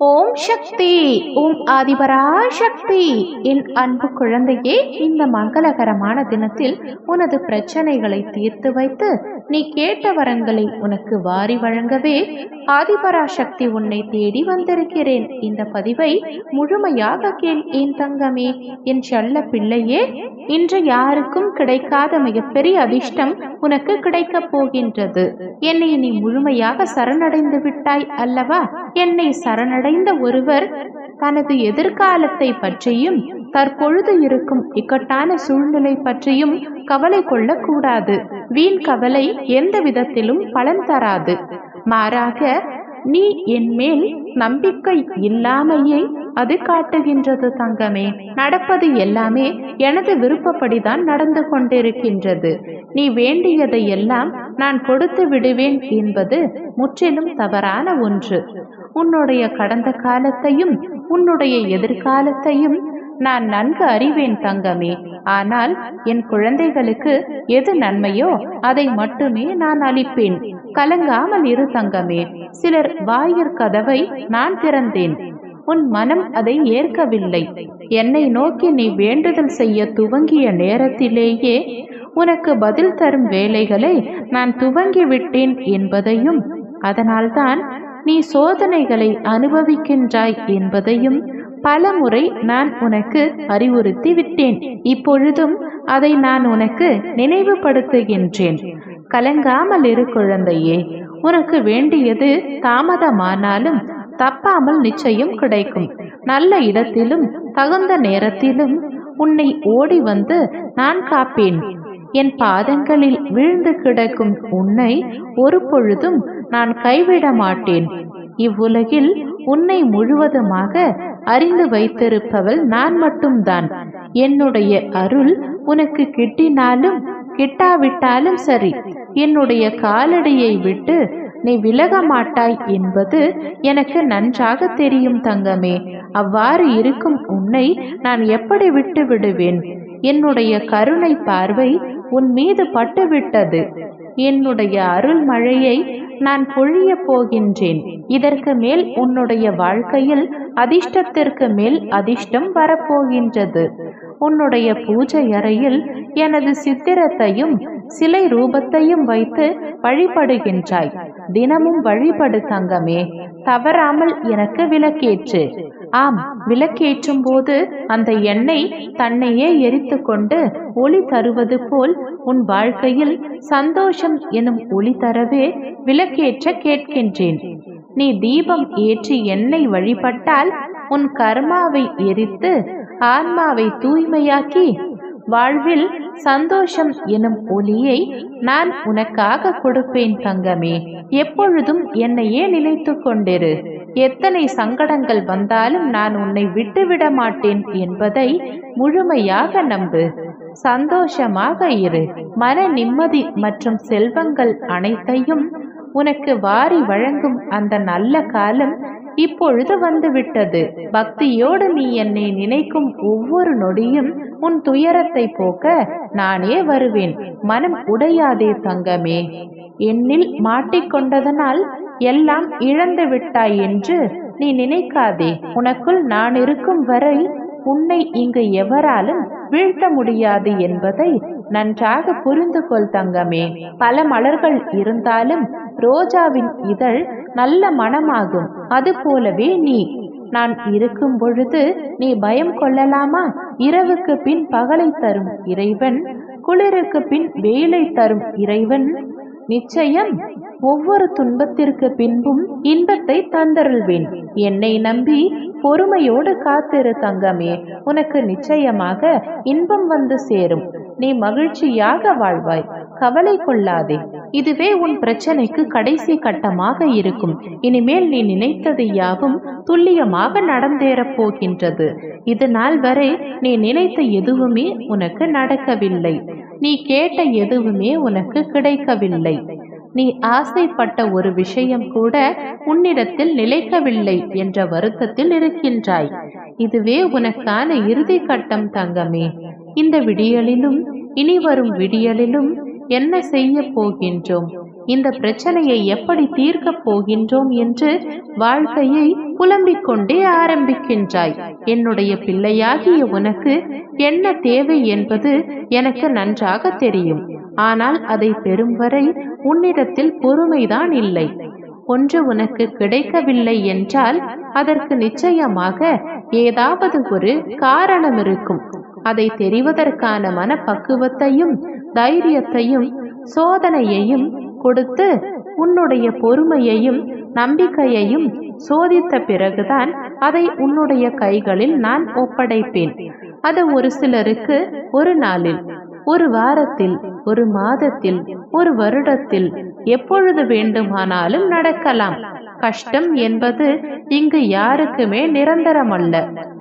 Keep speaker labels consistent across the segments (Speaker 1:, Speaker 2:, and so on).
Speaker 1: ஓம் சக்தி ஓம் ஆதிபரா சக்தி என் அன்பு குழந்தையே இந்த மங்களகரமான தினத்தில் உனது பிரச்சனைகளை தீர்த்து வைத்து நீ கேட்ட வரங்களை உனக்கு வாரி வழங்கவே ஆதிபரா சக்தி உன்னை தேடி வந்திருக்கிறேன். இந்த பதிவை முழுமையாக கேள் என் தங்கமே. என் செல்ல பிள்ளையே இன்று யாருக்கும் கிடைக்காத மிகப்பெரிய அதிர்ஷ்டம் உனக்கு கிடைக்கப் போகின்றது. என்னை நீ முழுமையாக சரணடைந்து விட்டாய் அல்லவா? என்னை சரணடை அடைந்த ஒருவர் தனது எதிர்காலத்தை பற்றியும் தற்பொழுது இருக்கும் இக்கட்டான சூழ்நிலை பற்றியும் கவலை கொள்ளக்கூடாது. வீண் கவலை எந்த விதத்திலும் பலன் தராது. மாறாக நீ என் மேல் நம்பிக்கை இல்லாமையை அது காட்டுகின்றது தங்கமே. நடப்பது எல்லாமே எனது விருப்பப்படிதான் நடந்து கொண்டிருக்கின்றது. நீ வேண்டியதை எல்லாம் நான் கொடுத்து விடுவேன் என்பது முற்றிலும் தவறான ஒன்று. உன்னுடைய கடந்த காலத்தையும் உன்னுடைய எதிர்காலத்தையும் நான் நன்கு அறிவேன் தங்கமே. ஆனால் என் குழந்தைகளுக்கு எது நன்மையோ அதை மட்டுமே நான் அளிப்பேன். கலங்காமல் இரு தங்கமே. சிலர் வாயிற் கதவை நான் திறந்தேன். உன் மனம் அதை ஏற்கவில்லை. என்னை நோக்கி நீ வேண்டுதல் செய்ய துவங்கிய நேரத்திலேயே உனக்கு பதில் தரும் வேலைகளை நான் துவங்கி விட்டேன் என்பதையும் அதனால்தான் நீ சோதனைகளை அனுபவிக்கின்றாய் என்பதையும் பல முறை நான் உனக்கு அறிவுறுத்தி விட்டேன். இப்பொழுதும் அதை நான் உனக்கு நினைவுபடுத்துகின்றேன். கலங்காமல் இரு குழந்தையே உனக்கு வேண்டியது தாமதமானாலும் தப்பாமல் நிச்சயம் கிடைக்கும். நல்ல இடத்திலும் தகுந்த நேரத்திலும் உன்னை ஓடி வந்து நான் காப்பேன். என் பாதங்களில் வீழ்ந்து கிடக்கும் உன்னை ஒரு பொழுதும் நான் கைவிட மாட்டேன். இவ்வுலகில் உன்னை முழுவதுமாக அறிந்து வைத்திருப்பவள் நான் மட்டும்தான். என்னுடைய அருள் உனக்கு கிட்டினாலும் கிட்டாவிட்டாலும் சரி. என்னுடைய காலடியை விட்டு நீ விலக மாட்டாய் என்பது எனக்கு நன்றாக தெரியும் தங்கமே. அவ்வாறு இருக்கும் உன்னை நான் எப்படி விட்டு விடுவேன்? என்னுடைய கருணை பார்வை உன் மீது பட்டுவிட்டது. என்னுடைய அருள் மழையை நான் பொழிய போகின்றேன். இதற்கு மேல் உன்னுடைய வாழ்க்கையில் அதிர்ஷ்டத்திற்கு மேல் அதிர்ஷ்டம் வரப்போகின்றது. உன்னுடைய பூஜை அறையில் எனது சித்திரத்தையும் சிலை ரூபத்தையும் வைத்து வழிபடுகின்றாய். தினமும் வழிபடு தங்கமே. தவறாமல் எனக்கு விளக்கேற்று. ஆம் விளக்கேற்றும் போது அந்த எண்ணெய் தன்னையே எரித்து கொண்டு ஒளி தருவது போல் உன் வாழ்க்கையில் சந்தோஷம் எனும் ஒளி தரவே விளக்கேற்ற கேட்கின்றேன். நீ தீபம் ஏற்றி எண்ணெய் வழிபட்டால் உன் கர்மாவை எரித்து ஆன்மாவை தூய்மையாக்கி வாழ்வில் சந்தோஷம் எனும் ஒளியை நான் உனக்காக கொடுப்பேன் தங்கமே. எப்பொழுதும் என்னையே நினைத்து கொண்டிரு. எத்தனை சங்கடங்கள் வந்தாலும் நான் உன்னை விட்டுவிட மாட்டேன் என்பதை முழுமையாக நம்பு. சந்தோஷமாக இரு. மன நிம்மதி மற்றும் செல்வங்கள் அனைத்தையும் உனக்கு வாரி வழங்கும் அந்த நல்ல காலம் இப்பொழுது வந்துவிட்டது. பக்தியோடு நீ என்னை நினைக்கும் ஒவ்வொரு நொடியும் உன் துயரத்தை போக்க நானே வருவேன். மனம் உடையாதே தங்கமே. என்னில் மாட்டிக்கொண்டதனால் எல்லாம் இழந்து விட்டாய் என்று நீ நினைக்காதே. உனக்குள் நான் இருக்கும் வரை உன்னை இங்கு எவராலும் வீழ்த்த முடியாது என்பதை நன்றாக புரிந்து கொள் தங்கமே. பல மலர்கள் இருந்தாலும் ரோஜாவின் இதழ் நல்ல மனமாகும். அது போலவே நீ நான் இருக்கும் பொழுது நீ பயம் கொள்ளலாமா? இரவுக்கு பின் பகலை தரும் இறைவன் குளிருக்கு பின் வெயிலை தரும் இறைவன். நிச்சயம் ஒவ்வொரு துன்பத்திற்கு பின்பும் இன்பத்தை தந்தருள்வேன். என்னை நம்பி பொறுமையோடு காத்திரு தங்கமே. உனக்கு நிச்சயமாக இன்பம் வந்து சேரும். நீ மகிழ்ச்சியாக வாழ்வாய். கவலை கொள்ளாதே. இதுவே உன் பிரச்சனைக்கு கடைசி கட்டமாக இருக்கும். இனிமேல் நீ நினைத்தது யாவும் துல்லியமாக நடந்தேறப் போகின்றது. இது நாள் வரை நீ நினைத்த எதுவுமே உனக்கு நடக்கவில்லை. நீ கேட்ட எதுவுமே உனக்கு கிடைக்கவில்லை. நீ ஆசைப்பட்ட ஒரு விஷயம் கூட உன்னிடத்தில் நிலைக்கவில்லை என்ற வருத்தத்தில் இருக்கின்றாய். இதுவே உனக்கான இறுதி கட்டம் தங்கமே. இந்த விடியலிலும் இனி வரும் விடியலிலும் என்ன செய்ய போகின்றோம்? இந்த பிரச்சனையை எப்படி தீர்க்கப் போகின்றோம் என்று வாழ்க்கையை புலம்பிக் கொண்டே ஆரம்பிக்கின்றாய். என்னுடைய பிள்ளையாகிய உனக்கு என்ன தேவை என்பது எனக்கு நன்றாக தெரியும். ஆனால் அதை பெறும் வரை உன்னிடத்தில் பொறுமைதான் இல்லை. ஒன்று உனக்கு கிடைக்கவில்லை என்றால் அதற்கு நிச்சயமாக ஏதாவது ஒரு காரணம் இருக்கும். அதை தெரிவதற்கான மனப்பக்குவத்தையும் தைரியத்தையும் சோதனையையும் கொடுத்து உன்னுடைய பொறுமையையும் நம்பிக்கையையும் சோதித்த பிறகுதான் அதை உன்னுடைய கைகளில் நான் ஒப்படைப்பேன். அது ஒரு சிலருக்கு ஒரு நாளில் ஒரு வாரத்தில் ஒரு மாதத்தில் ஒரு வருடத்தில் எப்பொழுது வேண்டுமானாலும் நடக்கலாம். கஷ்டம் என்பது இங்கு யாருக்குமே நிரந்தரமல்ல.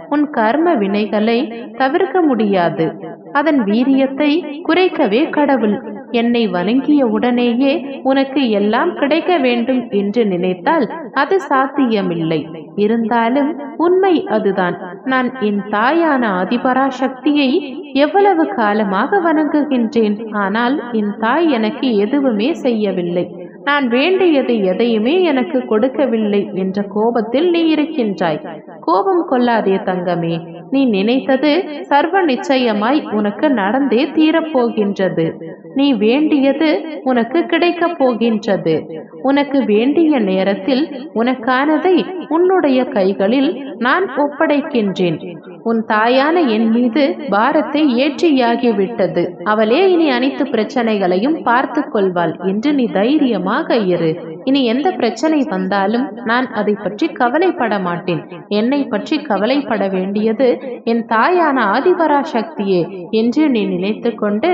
Speaker 1: உன் கர்ம வினைகளை தவிர்க்க முடியாது. அதன் வீரியத்தை குறைக்கவே கடவுள் என்னை வணங்கிய உடனேயே உனக்கு எல்லாம் கிடைக்க வேண்டும் என்று நினைத்தால் அது சாத்தியமில்லை. இருந்தாலும் உண்மை அதுதான். நான் என் தாயான ஆதிபரா சக்தியை எவ்வளவு காலமாக வணங்குகின்றேன்? ஆனால் என் தாய் எனக்கு எதுவுமே செய்யவில்லை. நான் வேண்டியது எதையுமே எனக்கு கொடுக்கவில்லை என்ற கோபத்தில் நீ இருக்கின்றாய். கோபம் கொள்ளாதே தங்கமே. நீ நினைத்தது சர்வ நிச்சயமாய் உனக்கு நடந்தே தீரப்போகின்றது. நீ வேண்டியது உனக்கு கிடைக்கப் போகின்றது. உனக்கு வேண்டிய நேரத்தில் உனக்கானதை உன்னுடைய கைகளில் நான் ஒப்படைக்கின்றேன். உன் தாயான என் மீது பாரத்தை ஏற்றியாகிவிட்டது. அவளே இனி அனைத்து பிரச்சனைகளையும் பார்த்து கொள்வாள் என்று நீ தைரியமாக இரு. இனி எந்த பிரச்சனை வந்தாலும் நான் அதை பற்றி கவலைப்பட மாட்டேன். என்னை பற்றி கவலைப்பட வேண்டியது என் தாயான ஆதிபரா சக்தியே என்று நீ நினைத்து கொண்டு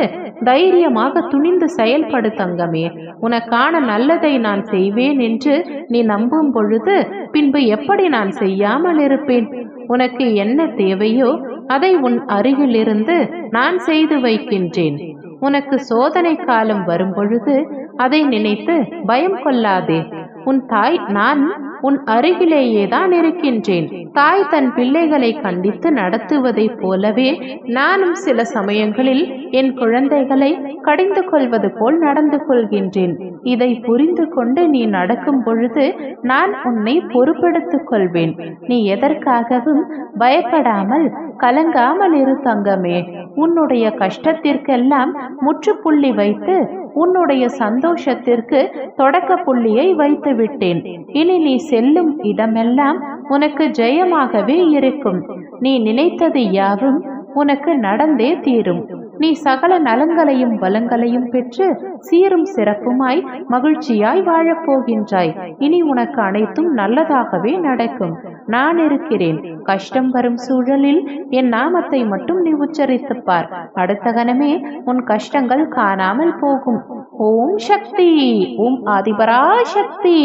Speaker 1: தைரியமாக துணிந்து செயல்படு தங்கமே. உனக்கான நல்லதை நான் செய்வேன் என்று நீ நம்பும் பொழுது பின்பு எப்படி நான் செய்யாமல் இருப்பேன்? உனக்கு என்ன தேவையோ அதை உன் அருகிலிருந்து நான் செய்து வைக்கின்றேன். உனக்கு சோதனை காலம் வரும் பொழுது அதை நினைத்து பயம் கொள்ளாதே. உன் தாய் நான் உன் அருகிலேயே தான் இருக்கின்றேன். தாய் தன் பிள்ளைகளை கண்டித்து நடத்துவதைப் போலவே நானும் சில சமயங்களில் என் குழந்தைகளை கடிந்து கொள்வது போல் நடந்து கொள்கின்றேன். இதை புரிந்து கொண்டு நீ நடக்கும் பொழுது நான் உன்னை பொறுப்படுத்திக் கொள்வேன். நீ எதற்காகவும் பயப்படாமல் கலங்காமல் இரு தங்கமே. உன்னுடைய கஷ்டத்திற்கெல்லாம் முற்றுப்புள்ளி வைத்து உன்னுடைய சந்தோஷத்திற்கு தொடக்க புள்ளியை வைத்து விட்டேன் இனி நீ செல்லும் இடமெல்லாம் உனக்கு ஜெயமாகவே இருக்கும். நீ நினைத்தது யாவும் உனக்கு நடந்தே தீரும். நீ சகல நலங்களையும் வளங்களையும் பெற்று சீரும் சிறப்புமாய் மகிழ்ச்சியாய் வாழப்போகின்றாய். இனி உனக்கு அனைத்தும் நல்லதாகவே நடக்கும். நான் இருக்கிறேன். கஷ்டம் வரும் சூழலில் என் நாமத்தை மட்டும் நீ உச்சரித்து பார் அடுத்த கணமே உன் கஷ்டங்கள் காணாமல் போகும். ஓம் சக்தி ஓம் ஆதிபரா சக்தி